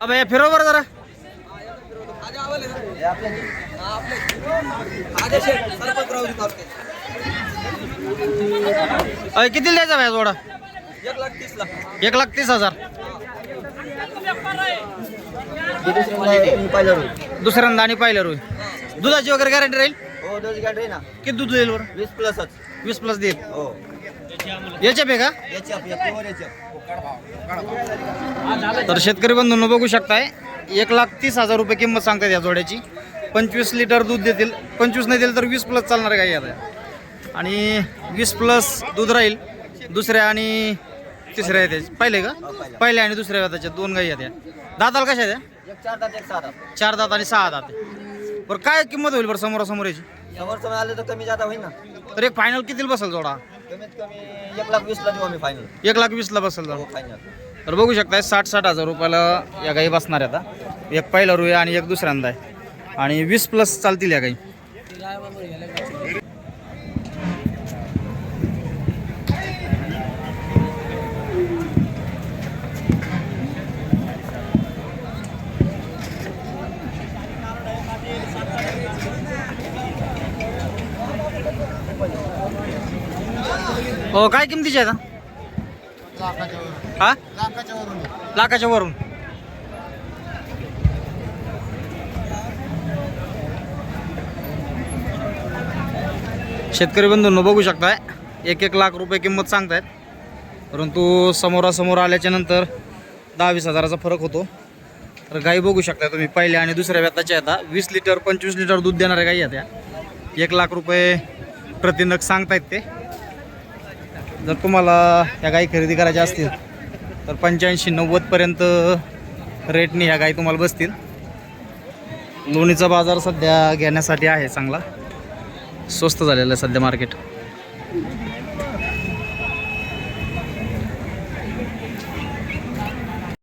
अबे हे फिरव बरं जरा. अय किती द्यायचा भाई जोडा? एक लाख तीस लाख एक लाख तीस हजार. दुसऱ्यांदा आणि पाहिलं रोय दुधाची वगैरे गॅरंटी राहील? हो ना. किती दूध देईल बरं? वीस प्लसच. वीस प्लस देईल. हो याच्या पे का? तर शेतकरी बंधूंनो बघू शकताय एक लाख तीस हजार रुपये किंमत सांगतात या जोड्याची. पंचवीस लिटर दूध देतील. पंचवीस नाही दिलं तर वीस प्लस चालणार गाई आता आणि वीस प्लस दूध राहील. दुसऱ्या आणि तिसऱ्या येते पहिले का? पहिल्या आणि दुसऱ्या त्याच्या दोन गाई आहेत या. दाताला कशा आहेत या? एक चार दात एक सहा दात चार दात आणि सहा दात. बरं काय किंमत होईल बरं समोरासमोर याची? समोर समोर आले तर कमी जाता होईल ना. तर एक फायनल कितीला बसेल जोडा? कमीत कमी एक लाख वीसला देऊ आम्ही फायनल एक लाख वीसला बसेल हो फायनल तर बघू शकताय साठ साठ हजार रुपयाला या गाई बसणार आहेत आता एक पहिला रुया आणि एक दुसऱ्यांदा आहे. आणि वीस प्लस चालतील या गाई. हो काय किमतीचे आहे आता? हा? लाखाच्या वरून. शेतकरी बंधूंनो बघू शकताय. एक एक लाख रुपये किंमत सांगतायत. परंतु समोरासमोर आल्याच्यानंतर दहा वीस हजाराचा फरक होतो. तर गाई बघू शकता तुम्ही पहिल्या आणि दुसऱ्या व्यताच्या आहेत वीस लिटर पंचवीस लिटर दूध देणाऱ्या गाई आहेत या. एक लाख रुपये प्रतिनग सांगतायत ते. जर तुम्हाला ह्या गाई खरेदी करायच्या असतील तर पंच्याऐंशी नव्वदपर्यंत रेटने ह्या गाई तुम्हाला बसतील. लोणीचा बाजार सध्या घेण्यासाठी आहे चांगला. स्वस्त झालेला आहे सध्या मार्केट